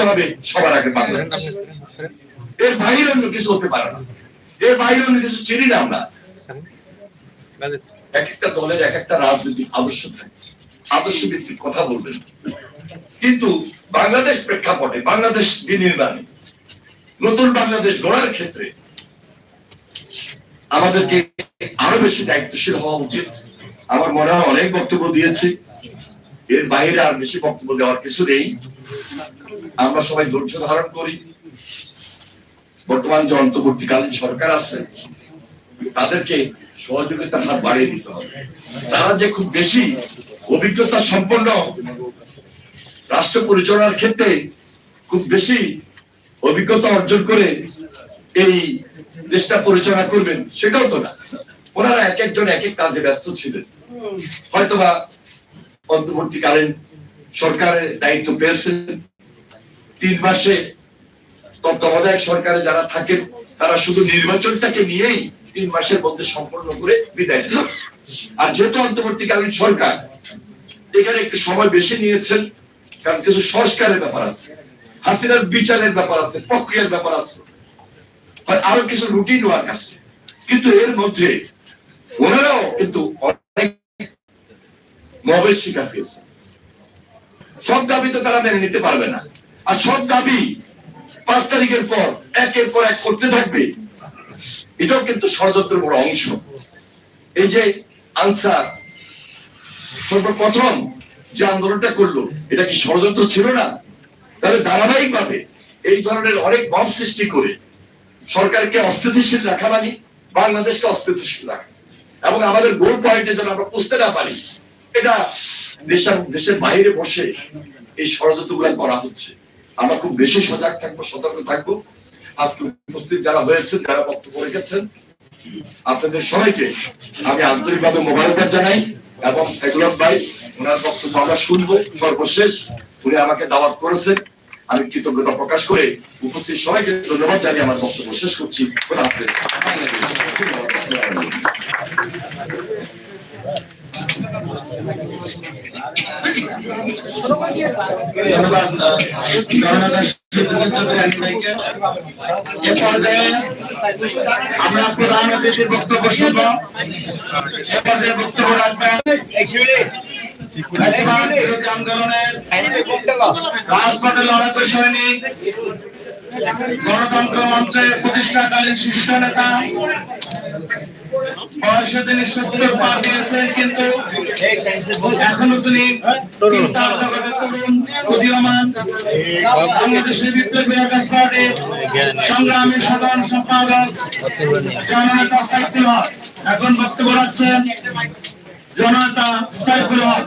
হবে সবার আগে এর বাইরে অন্য কিছু হতে পারে না। এর বাইরে অন্য কিছু চিনি না আমরা। এক একটা দলের এক একটা রাজনৈতিক আদর্শ থাকে। আদর্শ ভিত্তিক কথা বলবেন। কিন্তু বাংলাদেশ প্রেক্ষাপটে, বাংলাদেশ বিনির্মাণে, নতুন বাংলাদেশ গড়ার ক্ষেত্রে আমাদেরকে আরও বেশি দায়িত্বশীল হওয়া উচিত। আমার মনে হয় অনেক বক্তব্য দিয়েছি। এর বাইরে আর বেশি বক্তব্য দেওয়ার কিছু নেই। আমরা সবাই ধৈর্য ধারণ করি। বর্তমান যে অন্তর্বর্তীকালীন সরকার আছে, তাদেরকে সহযোগিতার হাত বাড়িয়ে দিতে হবে। তারা যে খুব বেশি অভিজ্ঞতা সম্পন্ন রাষ্ট্র পরিচালনার ক্ষেত্রে খুব বেশি অভিজ্ঞতা অর্জন করে এই দেশটা পরিচালনা করবেন, সেটাও তো না। ওনারা এক একজন এক এক কাজে ব্যস্ত ছিলেন। হয়তোবা অন্তর্বর্তীকালীন সরকারের দায়িত্ব পেয়েছেন। তিন মাসে তত্ত্বাবধায়ক সরকারে যারা থাকেন, তারা শুধু নির্বাচনটাকে নিয়েই তিন মাসের মধ্যে সম্পন্ন করে বিদায় নেন। আর যেহেতু অন্তর্বর্তীকালীন সরকার, এখানে একটু সময় বেশি নিয়েছেন, কারণ কিছু সংস্কারের ব্যাপার আছে, হাসিনার বিচারের ব্যাপার আছে, প্রক্রিয়ার ব্যাপার আছে আরও কিছু রুটিন ওয়ার্ক আছে। কিন্তু এর মধ্যে ওনারাও কিন্তু অনেক মবের শিকার হয়েছে। সব দাবি তো তারা মেনে নিতে পারবে না। আর সব দাবি পাঁচ তারিখের পর, একের পর এক করতে থাকবে। এটাও কিন্তু ষড়যন্ত্রের বড় অংশ। এই যে আনসার সর্বপ্রথম যে আন্দোলনটা করল, এটা কি ষড়যন্ত্র ছিল না? তাহলে ধারাবাহিক ভাবে এই ধরনের অনেক বম সৃষ্টি করে সরকারকে অস্থিতিশীল রাখা মানে বাংলাদেশকে অস্থিতিশীল রাখা। এবং আমাদের গোল পয়েন্টে যেন আমরা বুঝতে না পারি এটা দেশের দেশের বাইরে বসে এই ষড়যন্ত্রগুলা করা হচ্ছে। আমরা খুব বেশি সজাগ থাকব, সতর্ক থাকব। আজকে উপস্থিত যারা যারা বক্তব্য রেখেছেন, আপনাদের সবাইকে আমি আন্তরিকভাবে মোবারকবাদ জানাই এবং ভাই, ওনার বক্তব্য আমরা শুনব সর্বশেষ। উনি আমাকে দাওয়াত করেছেন। আমি কৃতজ্ঞতা প্রকাশ করে উপস্থিত সবাইকে ধন্যবাদ জানিয়ে আমার বক্তব্য শেষ করছি। ধন্যবাদ। এ পর্যায়ে আমরা প্রধান অতিথির বক্তব্য শুনব এ পর্যায়ে বক্তব্য রাখবেন আন্দোলনের রাজপথে লড়াকু সৈনিক গণতন্ত্র মঞ্চের প্রতিষ্ঠাকালীন শীর্ষ নেতা বয়সে তিনি সত্তর পার দিয়েছেন, কিন্তু এখনও তিনি বিপ্লবী সংগ্রামী সাধারণ সম্পাদক জননেতা সাইফুল হক। এখন বক্তব্য রাখছেন জননেতা সাইফুল হক।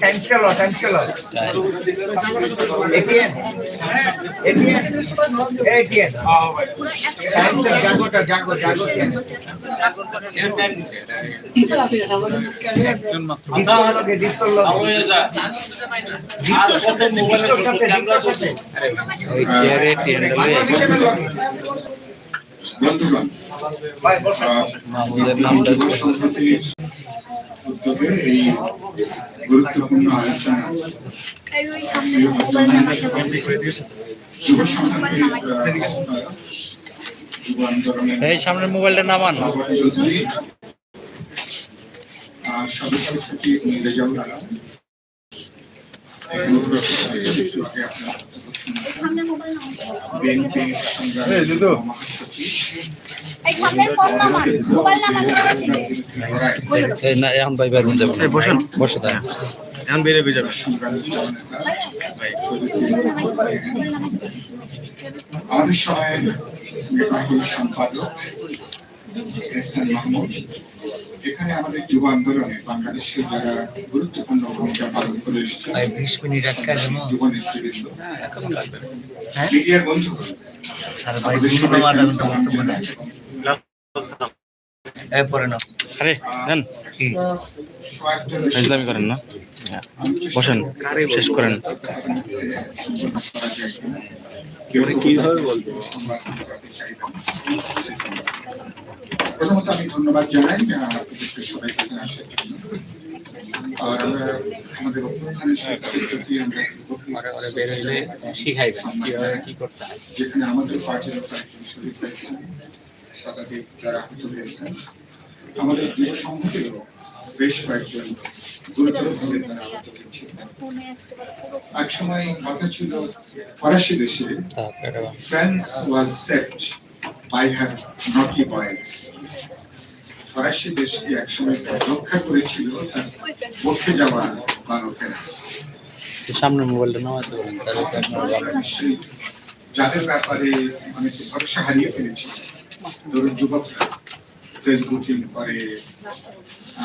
টাইম চলো টাইম চলো এটিএন এটিএন এটিএন টাইম চলো জাগোটা জাগো জাগো দিতে হবে দিতে হবে দিতের সাথে বন্ধুগণ উদ্যোগে এই গুরুত্বপূর্ণ আলোচনা সামনের মোবাইলটা নামান আর সদস্য সচিব আগে আপনারা। বিএনপি এই না এখন ভাই বের বসেন। বসে তাই এখন আমাদের সময়ের সম্পাদক এস এন মাহমুদ এখানে আমাদের যুব আন্দোলনে বাংলাদেশের যারা গুরুত্বপূর্ণ ভূমিকা পালন করে এসেছে ভাই 20 মিনিট রাখা যাব নেতৃবৃন্দ। মিডিয়ার কি সোয়াগটা বেশি ইসলামি করেন না। হ্যাঁ, বসেন শেষ করেন। কীভাবে বলব? প্রথমত আমি ধন্যবাদ জানাই সবাইকে এখানে আসার জন্য। আর আমরা আমাদের যেখানে আমাদের পার্টির কয়েকজন হয়েছেন শতাধিক যারা আহত হয়েছেন। আমাদের যুব সংহতিরও বেশ কয়েকজন গুরুতরভাবে তারা আহত হয়েছিল এক সময় কথা ছিল ফরাসি দেশে France was set by her naughty boys. ফরাসি দেশকে একসময় রক্ষা করেছিল তার পক্ষে যাওয়া বালকেরা সামনে মোবাইলটা নামাতে তাহলে নিশ্চয়ই যাদের ব্যাপারে অনেক ভরসা হারিয়ে ফেলেছি। ধরুন যুবকরা ফেসবুকিং করে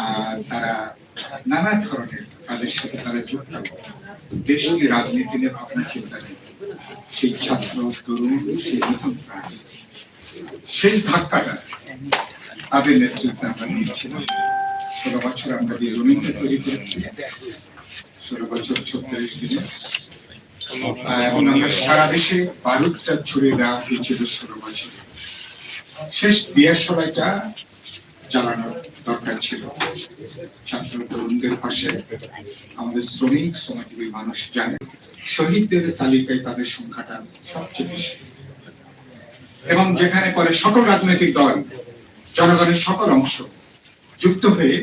আর তারা নানা ধরনের কাজের সাথে তারা যুক্ত। দেশের রাজনীতি নিয়ে ভাবনা চিন্তা নেই সেই ছাত্র তরুণ সেই নতুন প্রাণ। সেই ধাক্কাটা তাদের নেতৃত্বে আমরা নিয়েছিলাম। ষোলো বছর আমরা যে রুমিংকে তৈরি করেছি। ষোলো বছর ছত্রিশ দিনে। এবং আমরা সারা দেশে বারুদটা ছড়িয়ে দেওয়া হয়েছিল ষোলো বছর। শেষ বিয়ের সময়টা জ্বালানোর দরকার ছিল। ছাত্র তরুণদের পাশে আমাদের শ্রমিক শ্রমজীবী মানুষ জানে, শহীদদের তালিকায় তাদের সংখ্যাটা সবচেয়ে বেশি। এবং যেখানে পরে সকল রাজনৈতিক দল, জনগণের সকল অংশ যুক্ত হয়ে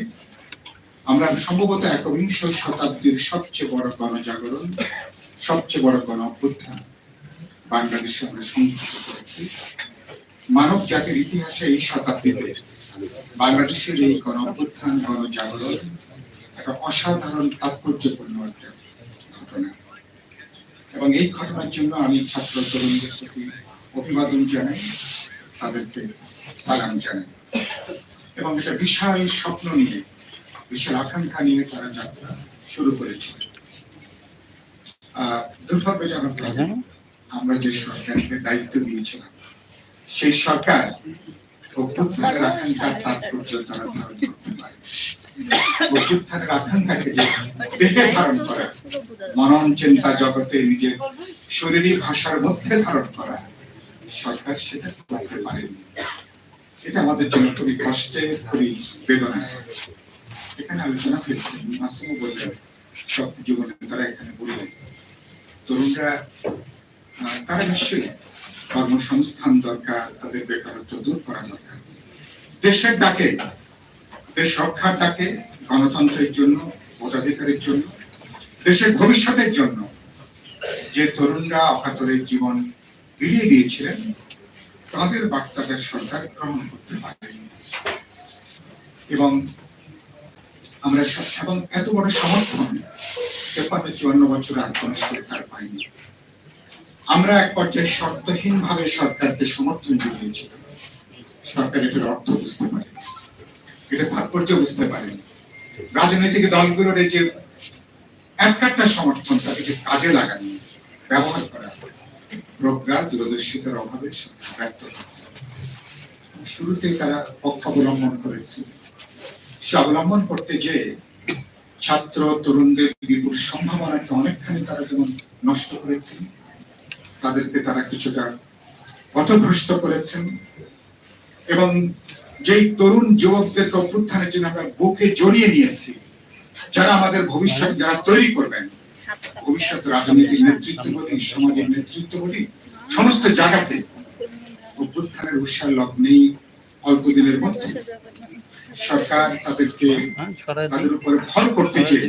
আমরা সম্ভবত একবিংশ শতাব্দীর সবচেয়ে বড় গণজাগরণ, সবচেয়ে বড় গণ অভ্যুত্থান বাংলাদেশে আমরা সংঘটিত করেছি। মানব জাতির ইতিহাসে এই শতাব্দীতে বাংলাদেশের এই গণ অভ্যুত্থান, গণজাগরণ একটা অসাধারণ তাৎপর্যপূর্ণ একটা ঘটনা। এবং এই ঘটনার জন্য আমি ছাত্র তরুণদের প্রতি অভিবাদন জানাই তাদেরকে সালাম জানাই। এবং একটা বিশাল স্বপ্ন নিয়ে বিশাল আকাঙ্ক্ষা নিয়ে তারা যাত্রা শুরু করেছিল। দুর্ভাগ্যজনক আমরা যে সরকারকে দায়িত্ব দিয়েছিলাম সেই সরকার অভ্যুত্থানের আকাঙ্ক্ষার তাৎপর্য তারা ধারণ করতে পারে। অভ্যুত্থানের আকাঙ্ক্ষাকে যে দেহে ধারণ করা মনন চিন্তা জগতে নিজের শরীরী ভাষার মধ্যে ধারণ করা সরকার সেটা এটা আমাদের জন্য খুবই কষ্টের, খুবই বেদনা এখানে আলোচনা মাসুমও বললেন, সব জীবনে তারা এখানে বললেন। তরুণরা তারা নিশ্চয়ই কর্মসংস্থান দরকার, তাদের বেকারত্ব দূর করা দরকার। দেশের ডাকে, দেশ রক্ষার ডাকে, গণতন্ত্রের জন্য, ভোটাধিকারের জন্য, দেশের ভবিষ্যতের জন্য যে তরুণরা অকাতরের জীবন বিলিয়ে দিয়েছিলেন, তাদের বার্তাটা সরকার গ্রহণ করতে পারেনি। এবং আমরা এবং এত বড় সমর্থন তেপান্ন চুয়ান্ন বছর আর কোন সরকার পাইনি আমরা এক পর্যায়ে শর্তহীন ভাবে সরকারকে সমর্থন জুগিয়েছিলাম সরকার এটার অর্থ বুঝতে পারে এটা তাৎপর্য বুঝতে পারেনি। রাজনৈতিক দলগুলোর এই যে একটা সমর্থন যে কাজে লাগানো ব্যবহার করা প্রজ্ঞা দূরদর্শিতার অভাবে ব্যর্থ হচ্ছে শুরুতেই তারা পক্ষ অবলম্বন করেছে। সে অবলম্বন করতে যে ছাত্র, তরুণদের বিপুল সম্ভাবনাকে অনেকখানি তারা যেমন নষ্ট করেছেন তাদেরকে তারা কিছুটা পথভ্রষ্ট করেছেন এবং যেই তরুণ যুবকদের অভ্যুত্থানের জন্য আমরা বুকে জড়িয়ে নিয়েছি, যারা আমাদের ভবিষ্যৎ যারা তৈরি করবেন ভবিষ্যৎ রাজনৈতিক নেতৃত্ব বলি সমাজের নেতৃত্ব বলি সমস্ত জায়গাতে অভ্যুত্থানের উৎসাহ লগ্নেই অল্প দিনের মধ্যে সরকার তাদেরকে তাদের উপরে ভর করতে চেয়ে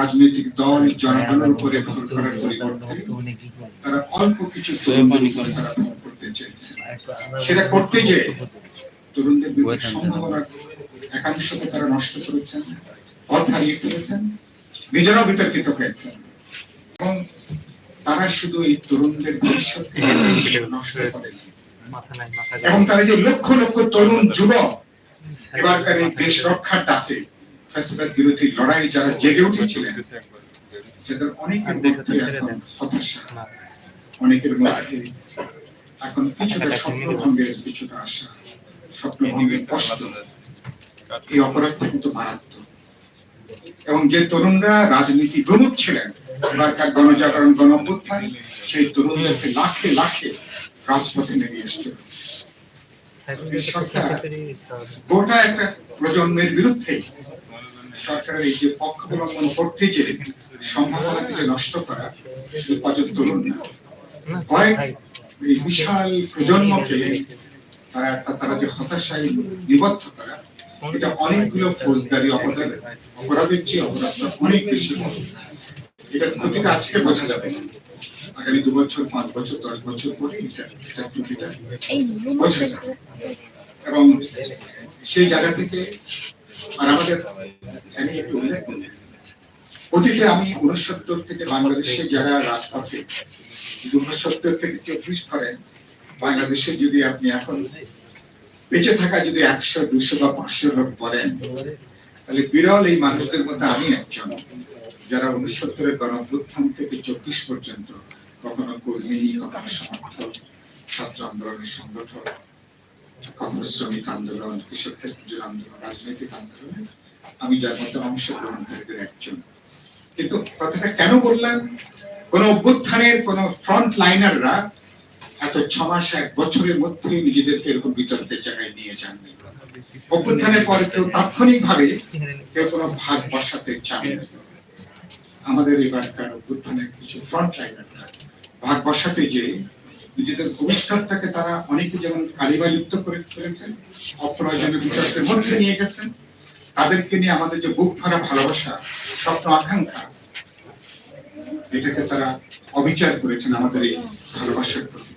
রাজনৈতিক দল জনগণের উপরে ভর করার পরিবর্তে তারা অল্প কিছু তরুণদের উপরে তারা ভর করতে চেয়েছে। সেটা করতে যে তরুণদের বিপুল সম্ভাবনার একাংশকে তারা নষ্ট করেছেন পথ হারিয়ে ফেলেছেন। নিজেরাও বিতর্কিত হয়েছেন এবং তারা শুধু এই তরুণদের নষ্ট করেন মাথা এবং তারা যে লক্ষ লক্ষ তরুণ যুবক এবারকার এই দেশ রক্ষার ডাকে ফ্যাসিবাদ বিরোধী লড়াই যারা জেগে উঠেছিলেন যাদের অনেকের মধ্যে এখন হতাশা অনেকের মধ্যে এখন কিছুটা স্বপ্ন ভঙ্গের কিছুটা আশা স্বপ্ন ভঙ্গের কষ্ট এই অপরাধটা কিন্তু মারাত্মক এবং যে তরুণরা রাজনীতি প্রমুখ ছিলেন এবারকার গণজাগরণ গণ সেই তরুণদেরকে লাখে লাখে রাজপথে নেমে এসেছিল গোটা একটা প্রজন্মের বিরুদ্ধে সরকারের এই যে পক্ষ অবলম্বন করতে যে সম্ভাবনাকে যে নষ্ট করা শুধু তরুণ না কয়েক এই বিশাল প্রজন্মকে তারা তারা যে হতাশায় নিবদ্ধ করা এটা অনেকগুলো ফৌজদারি অপরাধ অপরাধের চেয়ে অপরাধটা অনেক বেশি বড়। এটার ক্ষতিটা আজকে বোঝা যাবে। না আগামী দু বছর পাঁচ বছর দশ বছর পরে এটা ক্ষতিটা বোঝা যাবে। এবং সেই জায়গা থেকে আর আমাদের আমি একটু উল্লেখ করি। অতীতে আমি উনসত্তর থেকে বাংলাদেশে যারা রাজপথে উনসত্তর থেকে চব্বিশ ধরেন বাংলাদেশে যদি আপনি এখন বেঁচে থাকা যদি একশো, দুশো বা পাঁচশো লোক বলেন, তাহলে বিরল এই মানুষদের মধ্যে আমি একজন। যারা উনসত্তরের গণপ্রুত্থান থেকে চব্বিশ পর্যন্ত কখনো কর্মী, কখনো সমর্থক, ছাত্র আন্দোলনের সংগঠক, কখনো শ্রমিক আন্দোলন কৃষক ক্ষেত্রের আন্দোলন, রাজনৈতিক আন্দোলনে আমি যার মধ্যে অংশগ্রহণকারীদের একজন। কিন্তু কথাটা কেন বললাম? কোন অভ্যুত্থানের কোন ফ্রন্ট লাইনাররা এত ছ মাস এক বছরের মধ্যে নিজেদেরকে এরকম বিতর্কের জায়গায় নিয়ে যাননি অভ্যুত্থানের পরে কেউ তাৎক্ষণিক ভাবে কেউ কোনো ভাগ বসাতে চান। আমাদের এবারকার অভ্যুত্থানের কিছু ফ্রন্ট লাইনাররা ভাগ বসাতে যে নিজেদের ভবিষ্যৎটাকে তারা অনেকে যেমন কালিমালিপ্ত করে ফেলেছেন, অপ্রয়োজনীয় বিতর্কের মধ্যে নিয়ে গেছেন, তাদেরকে নিয়ে আমাদের যে বুক ভরা ভালোবাসা, স্বপ্ন, আকাঙ্ক্ষা, এটাকে তারা অবিচার করেছেন আমাদের এই ভালোবাসার প্রতি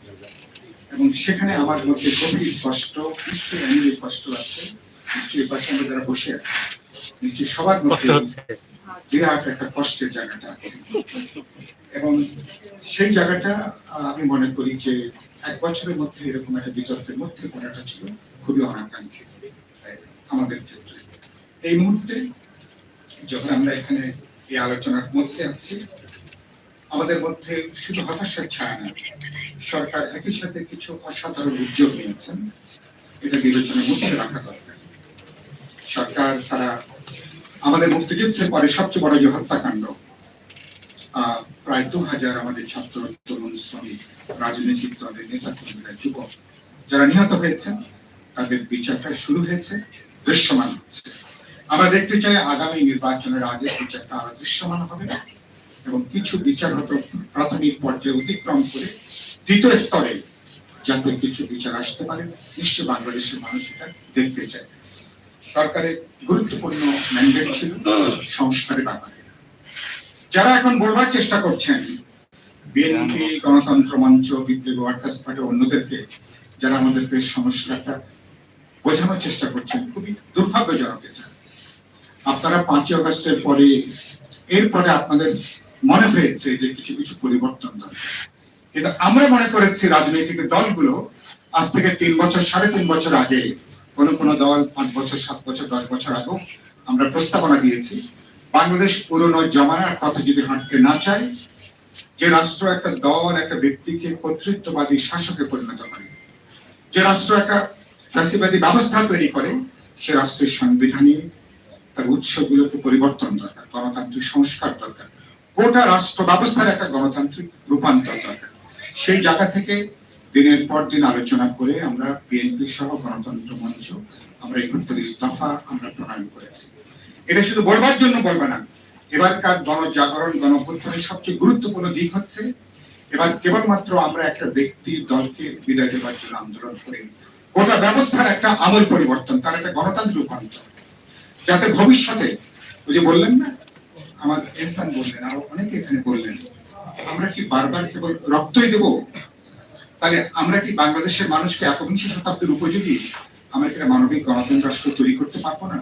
এবং সেখানে আমার মধ্যে গভীর কষ্ট নিশ্চয়ই আমি কষ্ট আছে। নিশ্চয়ই পাশে আমরা যারা বসে আছি। নিশ্চয়ই সবার মধ্যে বিরাট একটা কষ্টের জায়গাটা আছে। এবং সেই জায়গাটা আমি মনে করি যে এক বছরের মধ্যে এরকম একটা বিতর্কের মধ্যে পড়াটা ছিল খুবই অনাকাঙ্ক্ষিত আমাদের ক্ষেত্রে। এই মুহূর্তে যখন আমরা এখানে এই আলোচনার মধ্যে আছি আমাদের মধ্যে শুধু হতাশার ছায়া না সরকার একই সাথে কিছু অসাধারণ উদ্যোগ নিয়েছেন। এটা বিবেচনার মধ্যে রাখা দরকার। সরকার, তারা আমাদের মুক্তিযুদ্ধের পরে সবচেয়ে বড় যে হত্যাকাণ্ড প্রায় দু হাজার আমাদের ছাত্র, তরুণ, শ্রমিক, রাজনৈতিক দলের নেতা কর্মীরা যুবক, যারা নিহত হয়েছেন, তাদের বিচারটা শুরু হয়েছে, দৃশ্যমান হচ্ছে। আমরা দেখতে চাই আগামী নির্বাচনের আগে বিচারটা আরও দৃশ্যমান হবে। এবং কিছু বিচার হয়তো প্রাথমিক পর্যায়ে অতিক্রম করে দ্বিতীয় স্তরে যাতে কিছু বিচার আসতে পারে নিশ্চয় বাংলাদেশের মানুষ এটা দেখতে চায়। সরকারের গুরুত্বপূর্ণ ম্যান্ডেট ছিল সংস্কারের ব্যাপারে। যারা এখন বলবার চেষ্টা করছেন বিএনপি গণতন্ত্র মঞ্চ, বিপ্লবী ওয়ার্কার্স পার্টি, অন্যদেরকে, যারা আমাদেরকে সমস্যাটা বোঝানোর চেষ্টা করছেন, খুবই দুর্ভাগ্যজনক এটা। আপনারা পাঁচই অগস্টের পরে, এরপরে আপনাদের মনে হয়েছে যে কিছু কিছু পরিবর্তন দরকার। কিন্তু আমরা মনে করেছি রাজনৈতিক দলগুলো আজ থেকে তিন বছর, সাড়ে তিন বছর আগে, কোন কোন দল পাঁচ বছর, সাত বছর, দশ বছর আগেও আমরা প্রস্তাবনা দিয়েছি, বাংলাদেশ পুরনো জমানার কথা যদি হাঁটতে না চায়, যে রাষ্ট্র একটা দল, একটা ব্যক্তিকে কর্তৃত্ববাদী শাসকে পরিণত করে, যে রাষ্ট্র একটা ফ্যাসিবাদী ব্যবস্থা তৈরি করে, সে রাষ্ট্রের সংবিধানে তার উৎসগুলোকে পরিবর্তন দরকার, গণতান্ত্রিক সংস্কার দরকার। গোটা রাষ্ট্র ব্যবস্থার একটা গণতান্ত্রিক রূপান্তর দরকার। সেই জায়গা থেকে দিনের পর দিন আলোচনা করে আমরা বিএনপি সহ গণতন্ত্র মঞ্চ, আমরা একত্রিশ দফা আমরা প্রণয়ন করেছি। এটা শুধু বলবার জন্য বলবে না, এবারকার গণজাগরণ গণঅভ্যুত্থানের সবচেয়ে গুরুত্বপূর্ণ দিক হচ্ছে, এবার কেবলমাত্র আমরা একটা ব্যক্তি দলকে বিদায় দেওয়ার জন্য আন্দোলন করি, গোটা ব্যবস্থার একটা আমল পরিবর্তন, তার একটা গণতান্ত্রিক রূপান্তর। যাতে ভবিষ্যতে, ওই যে বললেন না আমার এহসান বললেন, আরও অনেকে এখানে বললেন, আমরা কি বারবার কেবল রক্তই দেব? তাহলে আমরা কি বাংলাদেশের মানুষকে একবিংশ শতাব্দীর উপযোগী? আমরা কি মানবিক গণতন্ত্র রাষ্ট্র তৈরি করতে পারব না?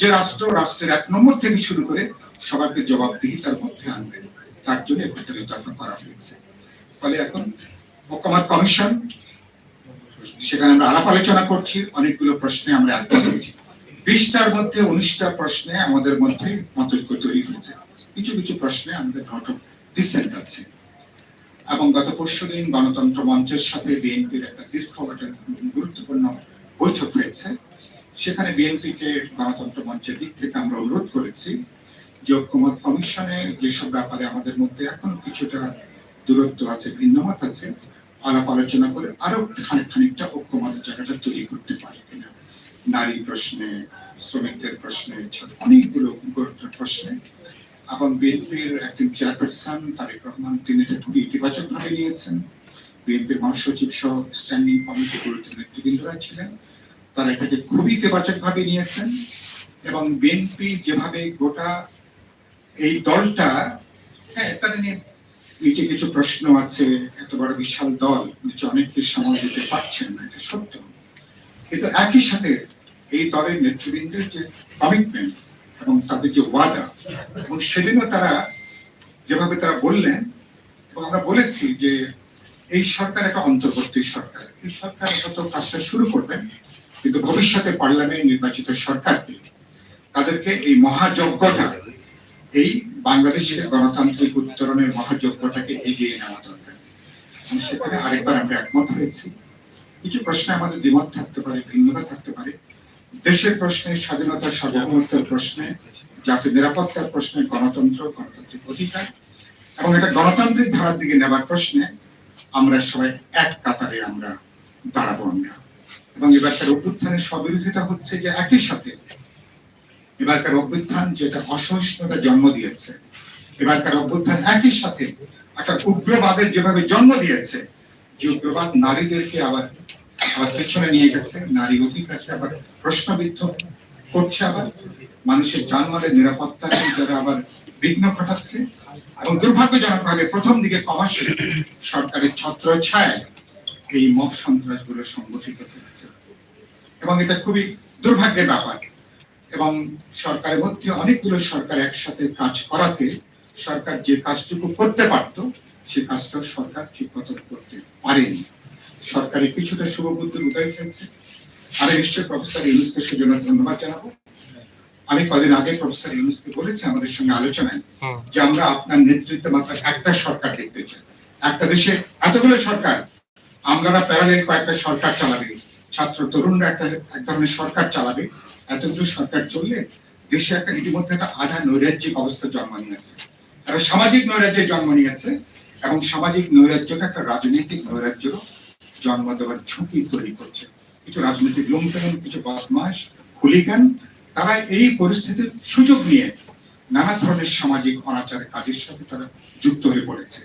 যে রাষ্ট্র, রাষ্ট্রের এক নম্বর থেকে শুরু করে সবাইকে জবাবদিহিতার মধ্যে আনবে, তার জন্য দফা করা হয়েছে। ফলে এখন মোকামাত কমিশন, সেখানে আমরা আলাপ আলোচনা করছি, অনেকগুলো প্রশ্নে আমরা হয়েছি। বিশটার মধ্যে উনিশটা প্রশ্নে আমাদের মধ্যে মতৈক্য তৈরি হয়েছে। কিছু কিছু প্রশ্নে আমাদের নট ডিসেন্ট আছে। এবং গত পরশু দিন গণতন্ত্র মঞ্চের সাথে বিএনপির একটা দীর্ঘ গুরুত্বপূর্ণ বৈঠক হয়েছে। সেখানে বিএনপিকে গণতন্ত্র মঞ্চের দিক থেকে আমরা অনুরোধ করেছি যে ঐক্যমত কমিশনে যেসব ব্যাপারে আমাদের মধ্যে এখন কিছুটা দূরত্ব আছে, ভিন্নমত আছে, আলাপ আলোচনা করে আরও খানিক খানিকটা ঐক্যমতের জায়গাটা তৈরি করতে পারি কিনা। নারী প্রশ্নে, শ্রমিকদের প্রশ্নে, অনেকগুলো গুরুত্বের প্রশ্নে। এবং বিএনপির একজন চেয়ারপারসন, তারেক রহমান, তিনি এটা খুবই ইতিবাচক ভাবে নিয়েছেন। বিএনপির মহাসচিব সহ স্ট্যান্ডিং কমিটি গুরুত্ব নেতৃবৃন্দরা ছিলেন। তারা এটাকে খুবই ইতিবাচক ভাবে নিয়েছেন। এবং বিএনপি যেভাবে গোটা এই দলটা হ্যাঁ তারা নিয়ে নিচে কিছু প্রশ্ন আছে, এত বড় বিশাল দল, নিচে অনেককে সময় দিতে পারছেন না, এটা সত্য। কিন্তু একই সাথে এই দলের নেতৃবৃন্দের যে কমিটমেন্ট এবং তাদের যে ওয়াদা এবং সেদিনও তারা যেভাবে তারা বললেন এবং আমরা বলেছি যে এই সরকার একটা অন্তর্বর্তী সরকার। এই সরকার হয়তো কাজটা শুরু করবেন, কিন্তু ভবিষ্যতে পার্লামেন্ট নির্বাচিত সরকারকে তাদেরকে এই মহাযজ্ঞটা, এই বাংলাদেশের গণতান্ত্রিক উত্তরণের মহাযজ্ঞটাকে এগিয়ে নেওয়া দরকার। সেখানে আরেকবার আমরা একমত হয়েছি। কিছু প্রশ্নে আমাদের দ্বিমত থাকতে পারে, ভিন্নতা থাকতে পারে। দেশের প্রশ্নে স্বাধীনতা সার্বভৌমত্বের প্রশ্নে, জাতীয় নিরাপত্তার প্রশ্নে, গণতন্ত্র, গণতান্ত্রিক অধিকার, এবং এটা গণতান্ত্রিক ধারার দিকে নেবার প্রশ্নে আমরা সবাই এক কাতারে আমরা দাঁড়াবো আমরা। এবং এবারকার অভ্যুত্থানের সবিরোধিতা হচ্ছে যে একই সাথে এবারকার অভ্যুত্থান যেটা অসহিষ্ণুতা জন্ম দিয়েছে, এবারকার অভ্যুত্থান একই সাথে একটা উগ্রবাদের যেভাবে জন্ম দিয়েছে, যে উগ্রবাদ নারীদেরকে আবার আবার পেছনে নিয়ে গেছে, নারী আবার প্রশ্নবিদ্ধ করছে আবার। মানুষের জানমালের নিরাপত্তা যারা আবার বিঘ্ন ঘটাচ্ছে এবং প্রথম দিকে সরকারের ছত্র ছায় এই সংগঠিত এবং এটা খুবই দুর্ভাগ্যের ব্যাপার। এবং সরকারের মধ্যে অনেকগুলো সরকার একসাথে কাজ করাতে সরকার যে কাজটুকু করতে পারতো, সে কাজটা সরকার ঠিক মতো করতে পারেনি। সরকারের কিছুটা শুভবুদ্ধি উদয় হয়েছে আমি নিশ্চয় প্রফেসর ইউনুসকে সেজন্য ধন্যবাদ জানাব। আমি কদিন আগে প্রফেসর ইউনুসকে বলেছি আমাদের সঙ্গে আলোচনায় যে আমরা আপনার নেতৃত্বে মাত্র একটা সরকার দেখতে চাই। একটা দেশে এতগুলো সরকার আমরা প্যারালেল কয়েকটা সরকার চালাবে। ছাত্র তরুণরা একটা এক ধরনের সরকার চালাবে। এতগুলো সরকার চললে দেশে একটা ইতিমধ্যে একটা আধা নৈরাজ্যিক অবস্থা জন্ম নিয়েছে সামাজিক নৈরাজ্যের জন্ম নিয়েছে এবং সামাজিক নৈরাজ্যটা একটা রাজনৈতিক নৈরাজ্যেরও জন্ম দেওয়ার ঝুঁকি তৈরি করছে। কিছু রাজনৈতিক লুম্পেন কিছু বদমাস হুলিগান তারা এই পরিস্থিতির সুযোগ নিয়ে নানা ধরনের সামাজিক অনাচার কাজের সাথে তারা যুক্ত হয়ে পড়েছে।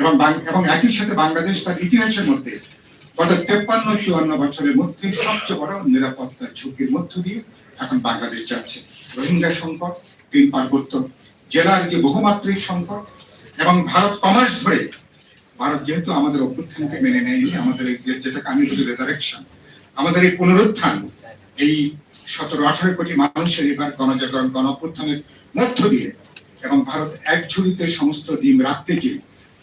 এবং এবং একই সাথে বাংলাদেশ তার ইতিহাসের মধ্যে গত তেপ্পান্ন, চুয়ান্ন বছরের মধ্যে সবচেয়ে বড় নিরাপত্তা ঝুঁকির মধ্য দিয়ে এখন বাংলাদেশ যাচ্ছে। রোহিঙ্গা সংকট, তিন পার্বত্য জেলার যে বহুমাত্রিক সংকট, এবং ভারত কমার্স ধরে ভারত যেহেতু আমাদের অভ্যুত্থানকে মেনে নেয়নি, আমাদের যেটাকে আমি বলি রেজারেকশন আমাদের এই পুনরুত্থান, এই সতেরো আঠারো কোটি মানুষের এবার গণজাগরণ গণ অভ্যুত্থানের মধ্য দিয়ে এবং ভারত এক ঝুড়িতে সমস্ত ডিম রাখতে যে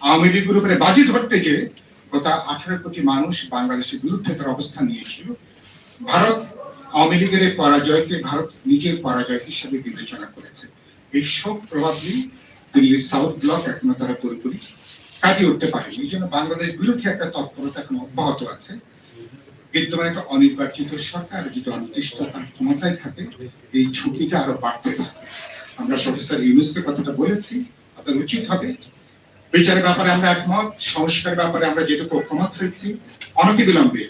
আওয়ামী লীগের উপরে বাজি ধরতে যে গত আঠারো কোটি মানুষ বাংলাদেশের বিরুদ্ধে তার অবস্থান নিয়েছিল। ভারত আওয়ামী লীগের এই পরাজয়কে ভারত নিজের পরাজয় হিসাবে বিবেচনা করেছে। এই সব প্রভাবই দিল্লির সাউথ ব্লক এখনও তারা পুরোপুরি কাটিয়ে উঠতে পারেনি। এই জন্য বাংলাদেশ বিরোধী একটা তৎপরতা এখন অব্যাহত আছে। বিদ্যমান একটা অনির্বাচিত সরকার যদি অনির্দিষ্টতার ক্ষমতায় থাকে, এই ঝুঁকিটা আরও বাড়তে থাকে। আমরা প্রফেসর ইউনুসকে কথাটা বলেছি, আপনার উচিত হবে। বিচারের ব্যাপারে আমরা একমত সংস্কার ব্যাপারে আমরা যেটুকু ঐক্যমত হয়েছি অনতি বিলম্বে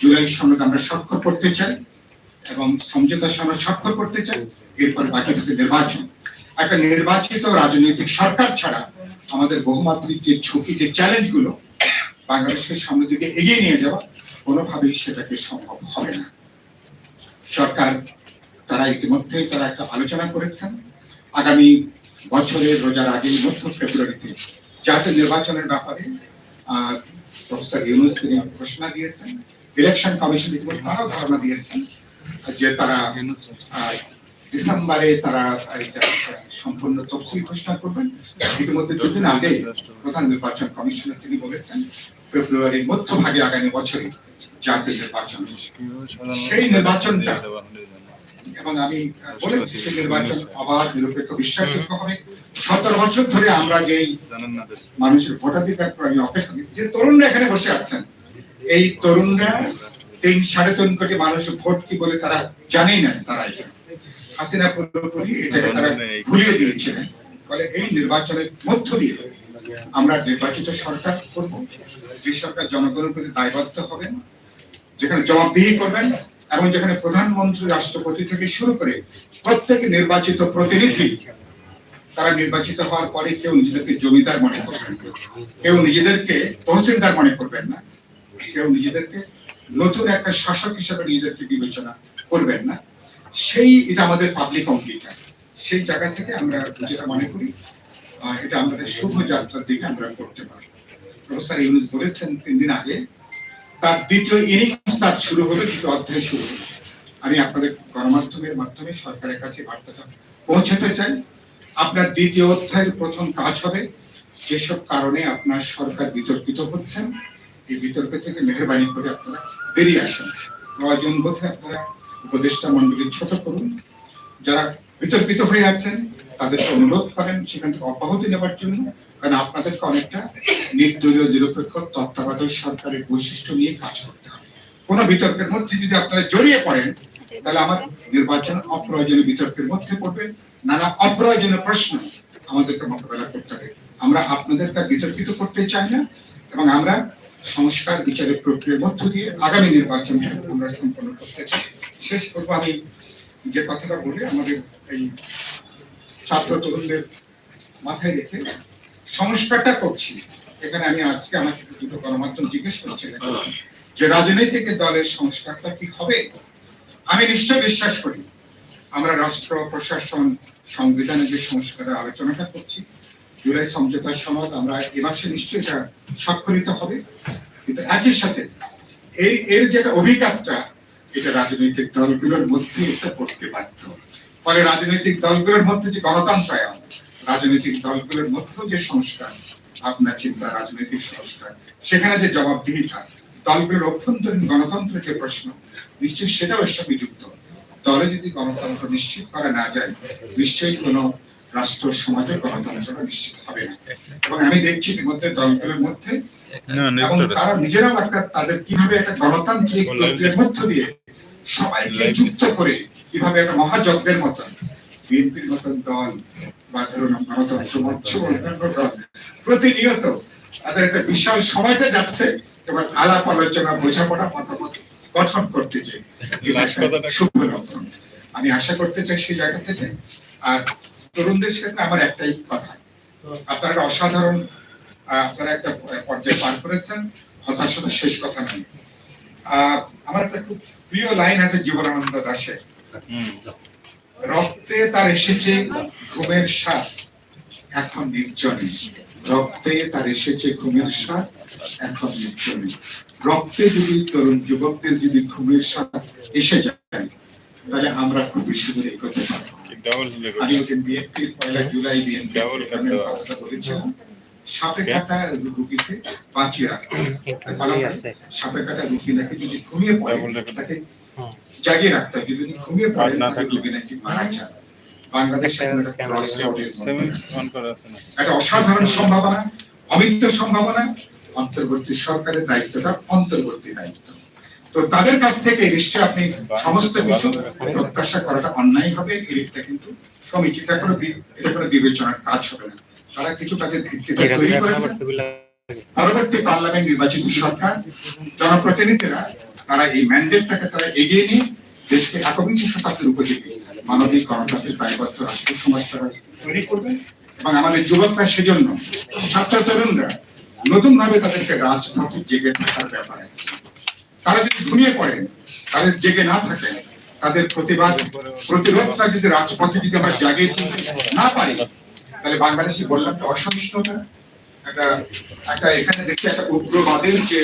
জুলাই সনদ আমরা স্বাক্ষর করতে চাই এবং সমঝোতা সনদ স্বাক্ষর করতে চাই, এরপরে বাকি থাকে নির্বাচন। একটা নির্বাচিত রাজনৈতিক সরকার ছাড়া আমাদের বহুমাত্রিক যে ঝুঁকি, যে চ্যালেঞ্জগুলো, বাংলাদেশের সামনের দিকে এগিয়ে নিয়ে যাওয়া কোনোভাবেই সেটাকে সম্ভব হবে না। সরকার, তারা ইতিমধ্যে তারা একটা আলোচনা করেছেন। আগামী বছরের রোজার আগে মধ্য ফেব্রুয়ারিতে জাতীয় নির্বাচনের ব্যাপারে প্রফেসর ইউনুস তিনি ঘোষণা দিয়েছেন। ইলেকশন কমিশন ইতিমধ্যে তারাও ধারণা দিয়েছেন যে তারা ডিসেম্বরে তারা সম্পূর্ণ তফসিল ঘোষণা করবেন। ইতিমধ্যে দুদিন আগে প্রধান নির্বাচন কমিশনার তিনি বলেছেন, ফেব্রুয়ারির মধ্যভাগে আগামী বছরে জাতীয় নির্বাচন। সেই নির্বাচনটা, এবং আমি বলেছি, সেই নির্বাচন অবাধ, নিরপেক্ষ, বিশ্বাসযোগ্য হবে। সতেরো বছর ধরে আমরা যে মানুষের ভোটাধিকার করে আমি অপেক্ষা। যে তরুণরা এখানে বসে আছেন, এই তরুণরা তিন সাড়ে তিন কোটি মানুষ ভোট কি বলে তারা জানেই না, তারা এখানে। হাসিনা পুরোপুরি এটাকে তারা ভুলিয়ে দিয়েছিলেন। ফলে এই নির্বাচনের মধ্য দিয়ে আমরা নির্বাচিত সরকার করব। যে সরকার জনগণের প্রতি দায়বদ্ধ হবেন যেখানে জবাবদিহি করবেন এবং যেখানে প্রধানমন্ত্রী রাষ্ট্রপতি থেকে শুরু করে প্রত্যেক নির্বাচিত প্রতিনিধি তারা নির্বাচিত হওয়ার পরে কেউ নিজেদেরকে জমিদার মনে করবেন কেউ নিজেদেরকে তহসিলদার মনে করবেন না। কেউ নিজেদেরকে নতুন একটা শাসক হিসেবে নিজেদেরকে বিবেচনা করবেন না। সেই এটা আমাদের পাবলিক অঙ্গীকার সেই জায়গা থেকে আমরা যেটা মনে করি এটা আমাদের শুভ যাত্রার দিকে আমরা করতে পারি প্রফেসর ইউনুস বলেছেন তিন দিন আগে, তার দ্বিতীয় ইনিংস তার শুরু হবে, দ্বিতীয় অধ্যায় শুরু হবে। আমি আপনাদের গণমাধ্যমের মাধ্যমে সরকারের কাছে বার্তাটা পৌঁছাতে চাই। আপনার দ্বিতীয় অধ্যায়ের প্রথম কাজ হবে যেসব কারণে আপনার সরকার বিতর্কিত হচ্ছেন। এই বিতর্ক থেকে মেহরবানি করে আপনারা বেরিয়ে আসুন। প্রয়োজন বোধে আপনারা উপদেষ্টা মন্ডলী ছোট করুন যারা বিতর্কিত হয়ে আছেন, তাদেরকে অনুরোধ করেন সেখান থেকে অব্যাহতি নেবার জন্য, কারণ আপনাদেরকে অনেকটা নির্দলীয়, নিরপেক্ষ, তত্ত্বাবধায়ক সরকারের বৈশিষ্ট্য নিয়ে কাজ করতে হবে। কোন বিতর্কের মধ্যে যদি আপনারা জড়িয়ে পড়েন, তাহলে আমার নির্বাচন অপ্রয়োজনীয় বিতর্কের মধ্যে পড়বে। নানা অপ্রয়োজনীয় প্রশ্ন আমাদেরকে মোকাবেলা করতে হবে। আমরা আপনাদেরকে বিতর্কিত করতে চাই না, এবং আমরা সংস্কার বিচারের প্রক্রিয়ার মধ্য দিয়ে আগামী নির্বাচন আমরা সম্পন্ন করতে চাই। শেষ করব আমি যে কথাটা বলি, আমাদের এই ছাত্র তরুণদের মাথায় রেখে সংস্কারটা করছি। এখানে আমি আজকে আমাকে দুটো গণমাধ্যম জিজ্ঞেস করছিলেন যে রাজনৈতিক দলের সংস্কারটা কি হবে? আমি নিশ্চয় বিশ্বাস করি, আমরা রাষ্ট্র, প্রশাসন, সংবিধানের যে সংস্কারের আলোচনাটা করছি, জুলাই সমঝোতার সময় আমরা এ মাসে নিশ্চয়ই এটা স্বাক্ষরিত হবে। কিন্তু একই সাথে এই, এর যেটা অভিজ্ঞতা এটা রাজনৈতিক দলগুলোর মধ্যে এটা পড়তে বাধ্য। ফলে রাজনৈতিক দলগুলোর মধ্যে যে গণতন্ত্রায়ন রাজনৈতিক দলগুলোর মধ্যেও যে সংস্কার আপনার চিন্তা রাজনৈতিক সংস্কার সেখানে যে জবাবদিহিতা দলগুলোর অভ্যন্তরীণ গণতন্ত্রের যে প্রশ্ন নিশ্চয়ই সেটাও এর সঙ্গে যুক্ত। দলে যদি গণতন্ত্র নিশ্চিত করা না যায় নিশ্চয়ই কোনো রাষ্ট্র সমাজে গণতন্ত্র নিশ্চিত হবে না। এবং আমি দেখছি ইতিমধ্যে দলগুলোর মধ্যে এবং তারা নিজেরাও একটা তাদের কীভাবে একটা গণতান্ত্রিক প্রক্রিয়ার মধ্য দিয়ে সবাইকে যুক্ত করে কীভাবে একটা মহাযজ্ঞের মতন বিএনপির মতন দল বা ধরুন গণতন্ত্র মঞ্চ বা অন্যান্য দল প্রতিনিয়ত তাদের একটা বিশাল সময়টা যাচ্ছে এবার আলাপ আলোচনা বোঝাপড়া মতামত গঠন করতে চাই শুভ লক্ষণ আমি আশা করতে চাই সেই জায়গা থেকে। আর তরুণদের ক্ষেত্রে আমার একটাই কথা। আপনারা অসাধারণ আপনারা একটা পর্যায়ে পার করেছেন। হতাশতা শেষ কথা নয়। আমার একটা খুব প্রিয় লাইন আছে জীবনানন্দ দাসের। রক্তে তার এসেছে ঘুমের স্বাদ এখন নির্জনে। রক্তে তার এসেছে ঘুমের স্বাদ এখন নির্জনে। রক্তে যদি তরুণ যুবকদের যদি ঘুমের স্বাদ এসে যায় তাহলে আমরা খুব বেশি দূরে এগোতে পারব আমি ওদিন বিএনপির পয়লা জুলাই বিএনপি কথাটা বলেছিলাম। সাপে কাটা রুগীকে বাঁচিয়ে রাখা বলা হয়, সাপে কাটা রুগী নাকি যদি ঘুমিয়ে পড়ে তাকে জাগিয়ে রাখতে হয় যদি ঘুমিয়ে পড়ে তাহলে রুগী নাকি মারা যায়। একটা অসাধারণ সম্ভাবনা সম্ভাবনা অন্তর্বর্তী সরকারের দায়িত্বটা অন্তর্বর্তী দায়িত্ব। তো তাদের কাছ থেকে নিশ্চয় আপনি সমস্ত কিছু প্রত্যাশা করাটা অন্যায় হবে। এটা কিন্তু এটা কোনো এটা কোনো বিবেচনার কাজ হবে না। তারা কিছু কাজের ভিত্তিতে তৈরি করেছে। পরবর্তী পার্লামেন্ট নির্বাচিত সরকার জনপ্রতিনিধিরা তারা এই ম্যান্ডেটটাকে তারা এগিয়ে নিয়ে দেশকে একবিংশ শতাব্দীর উপযোগী মানবিক গণতান্ত্রিক দায়বদ্ধ রাষ্ট্র সমাজ তারা তৈরি করবে। এবং আমাদের যুবকরা সেজন্য ছাত্র তরুণরা নতুন ভাবে তাদেরকে রাজপথে জেগে থাকার ব্যাপার তারা যদি ঘুমিয়ে পড়েন তাদের জেগে না থাকেন তাদের প্রতিবাদ প্রতিরোধটা যদি রাজপথে যদি আমরা জাগিয়ে তুলতে না পারি তাহলে বাংলাদেশে বললাম একটা অসহিষ্ণুতা। একটা একটা এখানে দেখছি একটা উগ্রবাদের যে